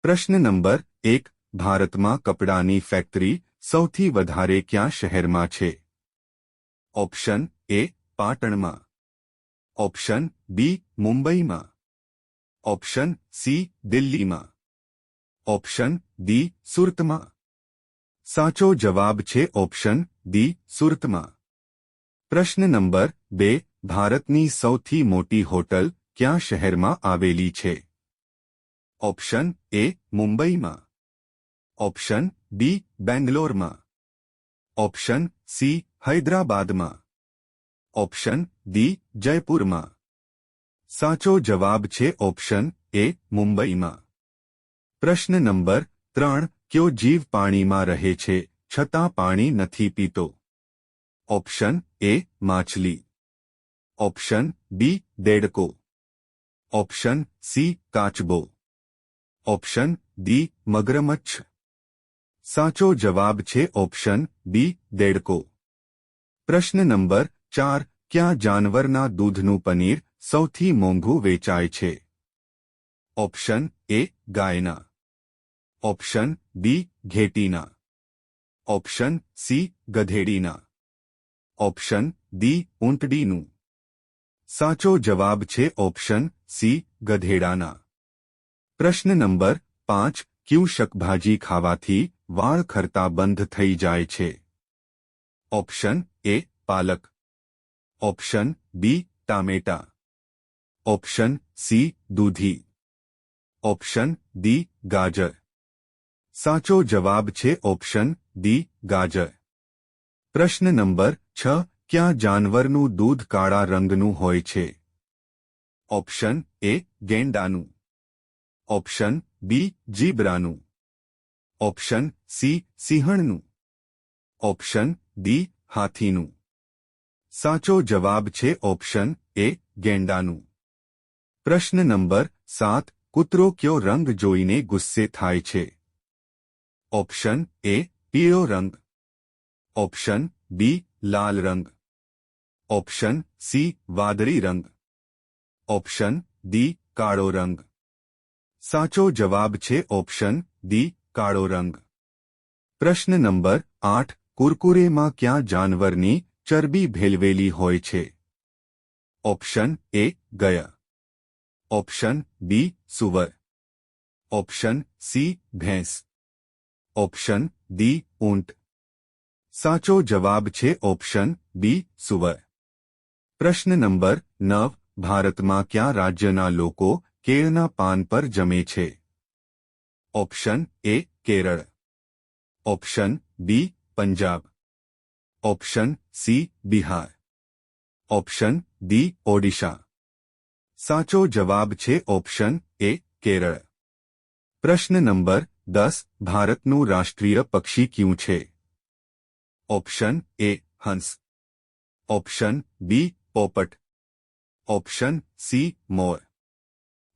પ્રશ્ન નંબર એક ભારતમાં કપડાની ફેક્ટરી સૌથી વધારે ક્યાં શહેરમાં છે ઓપ્શન એ પાટણમાં ઓપ્શન બી મુંબઈમાં ઓપ્શન સી દિલ્હીમાં ઓપ્શન ડી સુરતમાં સાચો જવાબ છે ઓપ્શન ડી સુરતમાં પ્રશ્ન નંબર બે ભારતની સૌથી મોટી હોટલ ક્યાં શહેરમાં આવેલી છે ઓપ્શન એ મુંબઈમાં ઓપ્શન બી બેંગ્લોરમાં ઓપ્શન સી હૈદરાબાદમાં ઓપ્શન ડી જયપુરમાં સાચો જવાબ છે ઓપ્શન એ મુંબઈમાં પ્રશ્ન નંબર ત્રણ, કયો જીવ પાણીમાં રહે છે? છતાં પાણી નથી પીતો. ઓપ્શન એ માછલી. ઓપ્શન બી દેડકો. ઓપ્શન સી કાચબો. ઓપ્શન ડી મગરમચ્છ સાચો જવાબ છે ઓપ્શન બી દેડકો પ્રશ્ન નંબર ચાર ક્યાં જાનવરના દૂધનું પનીર સૌથી મોંઘું વેચાય છે ઓપ્શન એ ગાયના option B ઘેટીના option C ગધેડીના option D ઊંટડીનું સાચો જવાબ છે ઓપ્શન સી ગધેડાના પ્રશ્ન નંબર પાંચ ક્યુ શાકભાજી ખાવાથી વાળ ખરતા બંધ થઈ જાય છે option A palak option B ટામેટા ઓપ્શન સી દૂધી ઓપ્શન ડી ગાજર સાચો જવાબ છે ઓપ્શન ડી ગાજર પ્રશ્ન નંબર છ ક્યાં જાનવરનું દૂધ કાળા રંગનું હોય છે option A ગેંડાનું option B જીબ્રાનું option C સિંહણનું option D હાથીનું સાચો જવાબ છે ઓપ્શન એ ગેંડાનું પ્રશ્ન નંબર સાત કૂતરો કયો રંગ જોઈને ગુસ્સે થાય છે ઓપ્શન એ પીળો રંગ ઓપ્શન બી લાલ રંગ ઓપ્શન સી વાદળી રંગ ઓપ્શન ડી કાળો રંગ સાચો જવાબ છે ઓપ્શન ડી કાળો રંગ પ્રશ્ન નંબર આઠ કુરકુરેમાં ક્યાં જાનવરની ચરબી ભેલવેલી હોય છે ઓપ્શન એ ગયા ઓપ્શન બી સુવર ઓપ્શન સી ભેંસ ઓપ્શન ડી ઊંટ સાચો જવાબ છે ઓપ્શન બી સુવર પ્રશ્ન નંબર નવ ભારતમાં ક્યાં રાજ્યના લોકો કેળના પાન પર જમે છે option A Kerala option B Punjab option C Bihar option D Odisha સાચો જવાબ છે ઓપ્શન એ કેરળ પ્રશ્ન નંબર દસ ભારતનું રાષ્ટ્રીય પક્ષી ક્યું છે option A Hansa option B પોપટ ઓપ્શન સી મોર